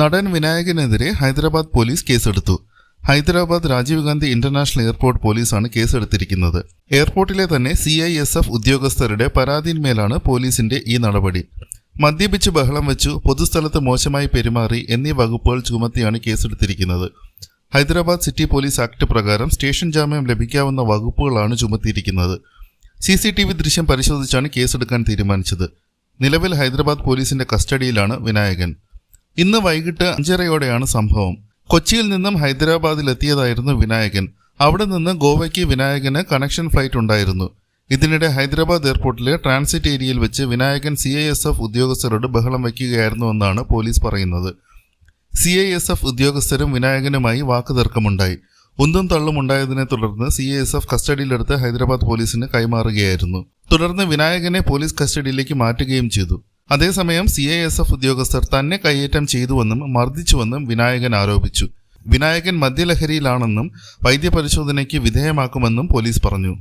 നടൻ വിനായകനെതിരെ ഹൈദരാബാദ് പോലീസ് കേസെടുത്തു. Hyderabad Rajiv Gandhi international airport പോലീസാണ് കേസെടുത്തിരിക്കുന്നത്. എയർപോർട്ടിലെ തന്നെ സി ഐ എസ് എഫ് ഉദ്യോഗസ്ഥരുടെ പരാതിയിന്മേലാണ് പോലീസിന്റെ ഈ നടപടി. മദ്യപിച്ച് ബഹളം വെച്ചു പൊതുസ്ഥലത്ത് മോശമായി പെരുമാറി എന്നീ വകുപ്പുകൾ ചുമത്തിയാണ് കേസെടുത്തിരിക്കുന്നത്. ഹൈദരാബാദ് സിറ്റി പോലീസ് ആക്ട് പ്രകാരം സ്റ്റേഷൻ ജാമ്യം ലഭിക്കാവുന്ന വകുപ്പുകളാണ് ചുമത്തിയിരിക്കുന്നത്. സി സി ടി വി ദൃശ്യം പരിശോധിച്ചാണ് കേസെടുക്കാൻ തീരുമാനിച്ചത്. നിലവിൽ ഹൈദരാബാദ് പോലീസിന്റെ കസ്റ്റഡിയിലാണ് വിനായകൻ. ഇന്ന് വൈകിട്ട് അഞ്ചരയോടെയാണ് സംഭവം. കൊച്ചിയിൽ നിന്നും ഹൈദരാബാദിൽ എത്തിയതായിരുന്നു വിനായകൻ. അവിടെ നിന്ന് ഗോവയ്ക്ക് വിനായകന് കണക്ഷൻ ഫ്ലൈറ്റ് ഉണ്ടായിരുന്നു. ഇതിനിടെ ഹൈദരാബാദ് എയർപോർട്ടിലെ ട്രാൻസിറ്റ് ഏരിയയിൽ വെച്ച് Vinayakan C I S F ഉദ്യോഗസ്ഥരോട് ബഹളം വയ്ക്കുകയായിരുന്നുവെന്നാണ് പോലീസ് പറയുന്നത്. സി ഐ എസ് എഫ് ഉദ്യോഗസ്ഥരും വിനായകനുമായി വാക്കുതർക്കമുണ്ടായി. ഉന്തും തള്ളും ഉണ്ടായതിനെ തുടർന്ന് സി ഐ എസ് എഫ് കസ്റ്റഡിയിലെടുത്ത് ഹൈദരാബാദ് പോലീസിന് കൈമാറുകയായിരുന്നു. തുടർന്ന് വിനായകനെ പോലീസ് കസ്റ്റഡിയിലേക്ക് മാറ്റുകയും ചെയ്തു. അതേസമയം സി ഐ എസ് എഫ് ഉദ്യോഗസ്ഥർ തന്നെ കയ്യേറ്റം ചെയ്തുവെന്നും മർദ്ദിച്ചുവെന്നും വിനായകൻ ആരോപിച്ചു. വിനായകൻ മദ്യലഹരിയിലാണെന്നും വൈദ്യപരിശോധനയ്ക്ക് വിധേയമാക്കുമെന്നും പോലീസ് പറഞ്ഞു.